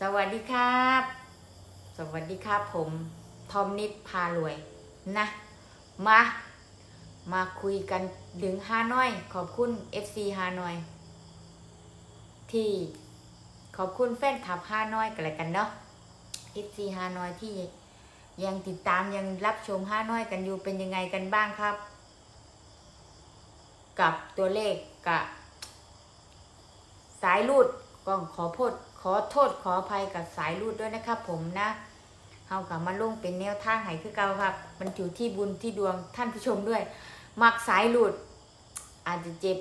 สวัสดีครับ สวัสดีครับผมทอมนิดพารวยนะ มา มาคุยกันดึงฮานอย ขอบคุณ FC ฮานอย ที่ขอบคุณแฟนคลับฮานอยกันเลยกันเนาะ FC ฮานอยที่ยังติดตามยังรับชมฮานอยกันอยู่เป็นยังไงกันบ้างครับ กับตัวเลขกับสายรูดก็ขอโทษ อโทษขออภัยกับสายรูดด้วยนะครับผมนะเฮากลับมาลงเป็นแนวทางให้คือเก่าครับ มันอยู่ที่บุญที่ดวงท่านผู้ชมด้วย มักสายรูด อาจจะเจ็บ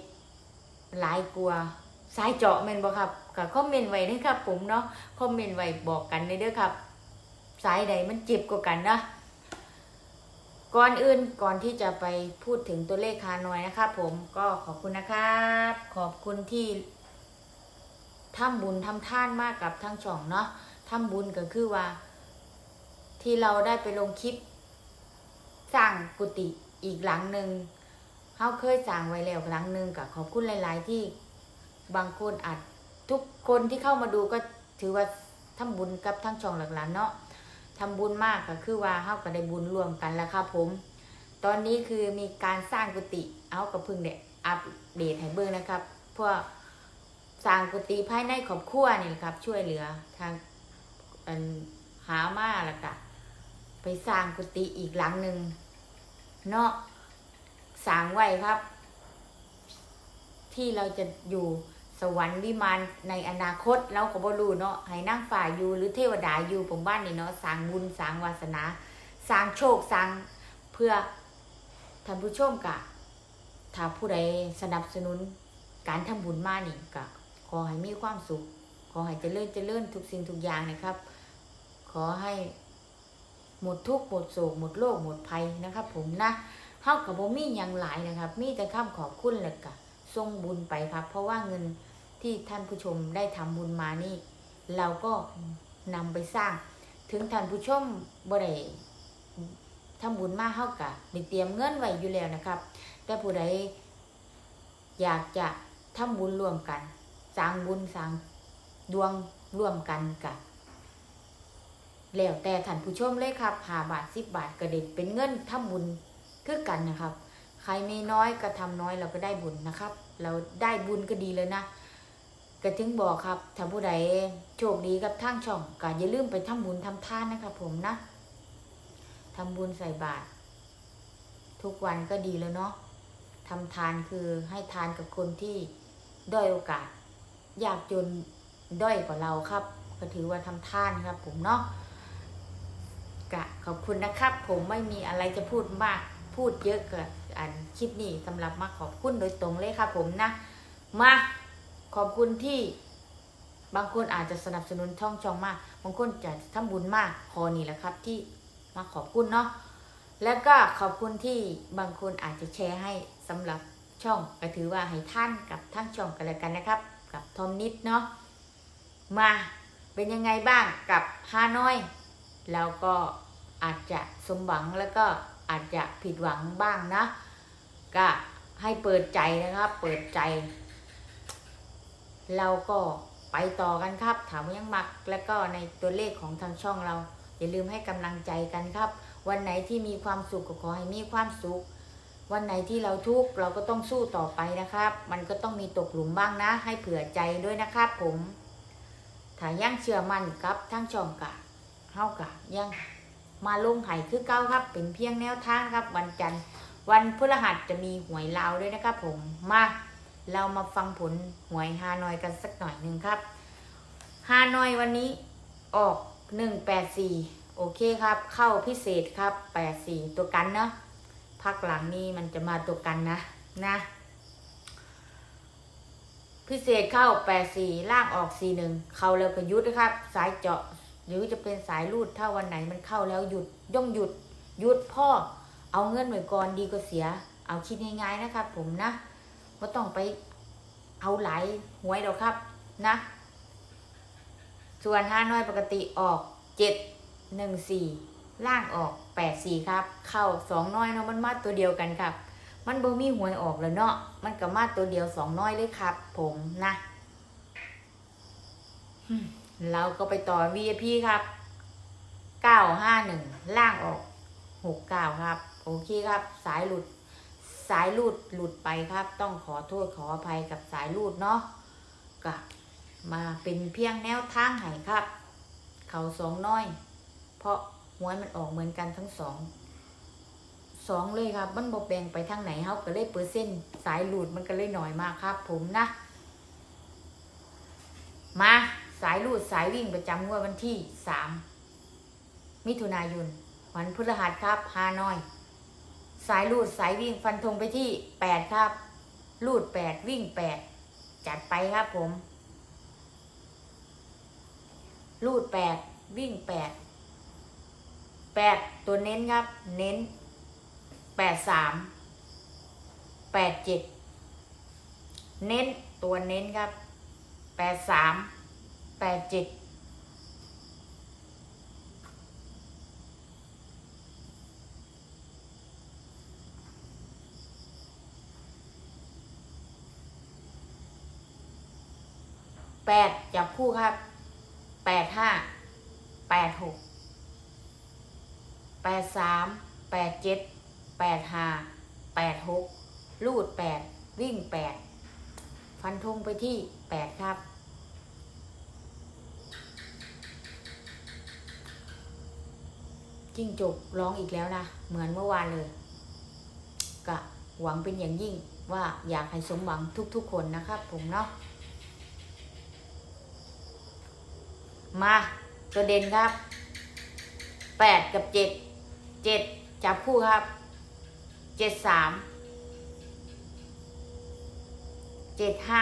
หลายกลัวสายเจาะเมนบ่ครับกับคอมเมนต์ไว้นะครับ ผมเนาะคอมเมนต์ไว้บอกกันเลยเด้อครับ สายใดมันเจ็บกว่ากันนะก่อนอื่นก่อนที่จะไปพูดถึงตัวเลขคานอยนะครับผมก็ขอบคุณนะครับ ขอบคุณที่ ทำบุญทำท่านมากกับทั้งช่องเนาะทำบุญก็คือว่า ที่เราได้ไปลงคลิปสร้างกุฏิอีกหลังหนึ่งเฮาเคยสร้างไว้แล้วหลังหนึ่งกับขอบคุณหลาย ๆ ที่บางคนอาจทุกคนที่เข้ามาดูก็ถือว่าทำบุญกับทั้งช่องหลักๆเนาะทำบุญมากก็คือว่าเฮาก็ได้บุญรวมกันแล้วครับผม ตอนนี้คือมีการสร้างกุฏิเอากับพึ่งเด็อัปเดตให้เบิ่งนะครับเพื่อ สร้างกุฏิภายในครอบครัวนี่แหละครับ ช่วยเหลือทางหามาแล้วก็ไปสร้างกุฏิอีกหลังหนึ่งเนาะสร้างไว้ครับ ที่เราจะอยู่สวรรค์วิมานในอนาคตเราก็บ่รู้เนาะให้นั่งฝ่ายอยู่หรือเทวดาอยู่ผมบ้านนี่เนาะสร้างบุญสร้างวาสนาสร้างโชคสร้างเพื่อท่านผู้ชมกะถ้าผู้ใดสนับสนุนการทำบุญมากนี่ก็ข อให้มีความสุข ขอให้เจริญเจริญทุกสิ่งทุกอย่างนะครับ ขอให้หมดทุกข์หมดโศกหมดโรคหมดภัยนะครับ ผมนะเฮากับบ่มีหยังหลายนะครับ มีแต่คำขอบคุณแล้วก็ส่งบุญไปครับ เพราะว่าเงินที่ท่านผู้ชมได้ทำบุญมานี่ เราก็นำไปสร้าง ถึงท่านผู้ชมบ่ได้ทำบุญมาเฮากะได้เตรียมเงินไว้อยู่แล้วนะครับ แต่ผู้ใดอยากจะทำบุญร่วมกัน สร้างบุญสร้างดวงร่วมกันกับแล้วแต่ท่านผู้ชมเลยครับหาบาทสิบบาทก็เด็ดเป็นเงินทำบุญคือกันนะครับ ใครไมีน้อยก็ทำน้อยเราก็ได้บุญนะครับ เราได้บุญก็ดีเลยนะก็ถึงบอกครับถ้าผู้ใดโชคดีกับทางช่องก็อย่าลืมไปทำบุญทำทานนะครับผมนะทำบุญใส่บาตรทุกวันก็ดีแล้วเนาะทำทานคือให้ทานกับคนที่ด้อยโอกาส ยากจนด้อยกว่าเราครับ ก็ถือว่าทำท่านครับ ผมเนาะกะขอบคุณนะครับ ผมไม่มีอะไรจะพูดมากพูดเยอะกับอันคลิปนี้สำหรับมาขอบคุณโดยตรงเลยครับ ผมนะ มาขอบคุณที่บางคนอาจจะสนับสนุนช่องช่องมาก บางคนจะทำบุญมากพอนี่แหละครับ ที่มาขอบคุณเนาะ แล้วก็ขอบคุณที่บางคนอาจจะแชร์ให้สำหรับช่องก็ถือว่าให้ท่านกับทั้งช่องกันแล้วกันนะครับ กับทอมนิดเนาะมาเป็นยังไงบ้างกับฮานอย แล้วก็อาจจะสมหวังแล้วก็อาจจะผิดหวังบ้างนะ ก็ให้เปิดใจนะครับ เปิดใจ เราก็ไปต่อกันครับ ถามยังมัก แล้วก็ในตัวเลขของทางช่องเรา อย่าลืมให้กำลังใจกันครับ วันไหนที่มีความสุขก็ขอให้มีความสุข วันไหนที่เราทุกข์เราก็ต้องสู้ต่อไปนะครับ มันก็ต้องมีตกหลุมบ้างนะ ให้เผื่อใจด้วยนะครับผมถ้ายังเชื่อมั่นครับทั้งช่องกะเฮากะยังมาลงไห้คือเก้าครับ เป็นเพียงแนวทางครับ วันจันทร์วันพฤหัสจะมีหวยลาวด้วยนะครับผมมาเรามาฟังผลหวยฮานอยกันสักหน่อยหนึ่งครับฮานอยวันนี้ออกหนึ่งแปดสี่โอเคครับ เข้าพิเศษครับแปดสี่ตัวกันเนาะ พักหลังนี้มันจะมาตัวกันนะนะ พิเศษเข้าแปดสี่ล่างออกสี่หนึ่งเข้าแล้วก็ยุดนะครับ สายเจาะ หรือจะเป็นสายรูดถ้าวันไหนมันเข้าแล้วหยุดย่องหยุดหยุดพ่อ เอาเงินไว้ก่อนดีกว่าเสีย เอาคิดง่ายๆนะครับ ผมนะไม่ต้องไปเอาหลายหวยหรอกครับนะ ส่วนห้าน้อยปกติออกเจ็ดหนึ่งสี่ ล่างออกแปดสี่ครับ เข้าสองน้อยเนาะมันมาตัวเดียวกันครับ มันบ่มีหวยออกแล้วเนาะมันก็มาตัวเดียวสองน้อยเลยครับ ผมนะเราก็ไปต่อ VIP ครับ951ล่างออก69ครับ โอเคครับ สายหลุดสายหลุดหลุดไปครับ ต้องขอโทษขออภัยกับสายหลุดเนาะก็มาเป็นเพียงแนวทางให้ครับ เขาสองน้อย เพราะ หวยมันออกเหมือนกันทั้งสองสองเลยครับ มันบอแบ่งไปทางไหนเฮาก็เลยเปอร์เซ็นต์สายหลุดมันก็เลยหน่อยมากครับ ผมนะ มาสายลูดสายวิ่งประจำงวดวันที่สามมิถุนายนวันพฤหัสครับฮานอย สายลูดสายวิ่งฟันธงไปที่แปดครับ ลูดแปดวิ่งแปดจัดไปครับผม ลูดแปดวิ่งแปด แปดตัวเน้นครับ เน้นแปดสามแปดเจ็ดเน้นตัวเน้นครับแปดสามแปดเจ็ดแปดจับคู่ครับแปดห้าแปดหก แปดสามแปดเจ็ดแปดห้าแปดหกลูดแปดวิ่งแปดฟันธงไปที่แปดครับจิ้งจกร้องอีกแล้วนะ เหมือนเมื่อวานเลยกะหวังเป็นอย่างยิ่งว่าอยากให้สมหวังทุกๆคนนะครับผมเนาะมาตัวเด่นครับแปดกับเจ็ด เจ็ดจับคู่ครับเจ็ดสามเจ็ดห้า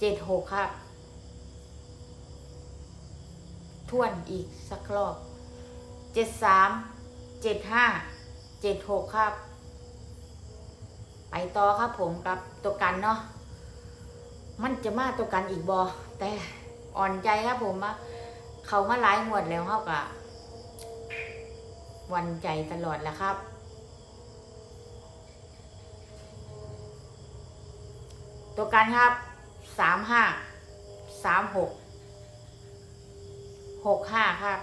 เจ็ดหกครับ ทวนอีกสักรอบเจ็ดสามเจ็ดห้าเจ็ดหกครับ ไปต่อครับผมกับตัวกันเนาะมันจะมาตัวกันอีกบอแต่อ่อนใจครับผมว่าเขามาหลายงวดแล้วเขากะ วันใจตลอดแหละครับ ตัวกันครับสามห้าสามหกหกห้าครับ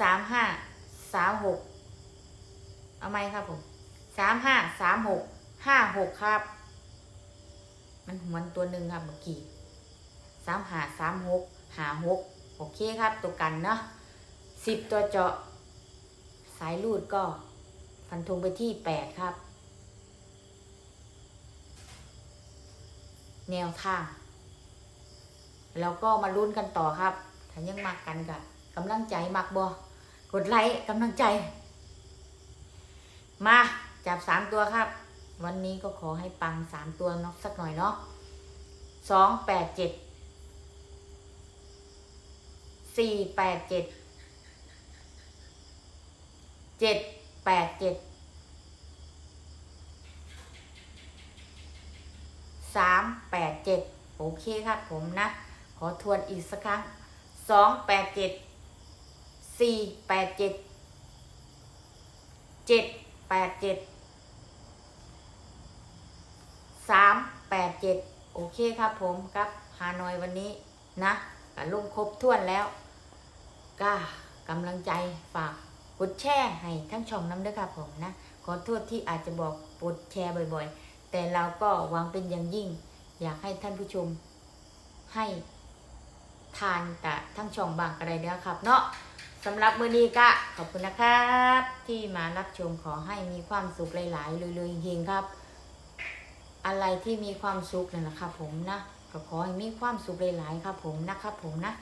สามห้าสามหกเอาไหมครับผมสามห้าสามหกห้าหกครับ มันหวนตัวหนึ่งครับเมื่อกี้สามห้าสามหกห้าหกโอเคครับ ตัวกันเนาะสิบตัวเจาะ สายลูดก็ฟันธงไปที่แปดครับ แนวทางแล้วก็มาลุ้นกันต่อครับถ้ายังมักกันกะกำลังใจมักบอกดไลค์กำลังใจ มาจับสามตัวครับ วันนี้ก็ขอให้ปังสามตัวเนาะสักหน่อยเนาะสองแปดเจ็ดสี่แปดเจ็ด เจ็ดแปดเจ็ดสามแปดเจ็ดโอเคครับผมนะ ขอทวนอีกสักครั้งสองแปดเจ็ดสี่แปดเจ็ดเจ็ดแปดเจ็ดสามแปดเจ็ดโอเคครับผมครับฮานอยวันนี้นะก็ลงครบถ้วนแล้วก็กำลังใจฝาก กดแชร์ให้ทั้งช่องน้ำด้วยครับผมนะ ขอโทษที่อาจจะบอกกดแชร์บ่อยๆ แต่เราก็หวังเป็นอย่างยิ่ง อยากให้ท่านผู้ชม ให้ทานแต่ทั้งช่องบางกระไดเด้อครับ เนาะสำหรับมือนี้ก็ขอบคุณนะครับ ที่มารับชมขอให้มีความสุขหลาย ๆ เลยๆเฮงๆครับ อะไรที่มีความสุขนั่นแหละครับผมนะก็ขอให้มีความสุขหลายๆครับผมนะครับผมนะ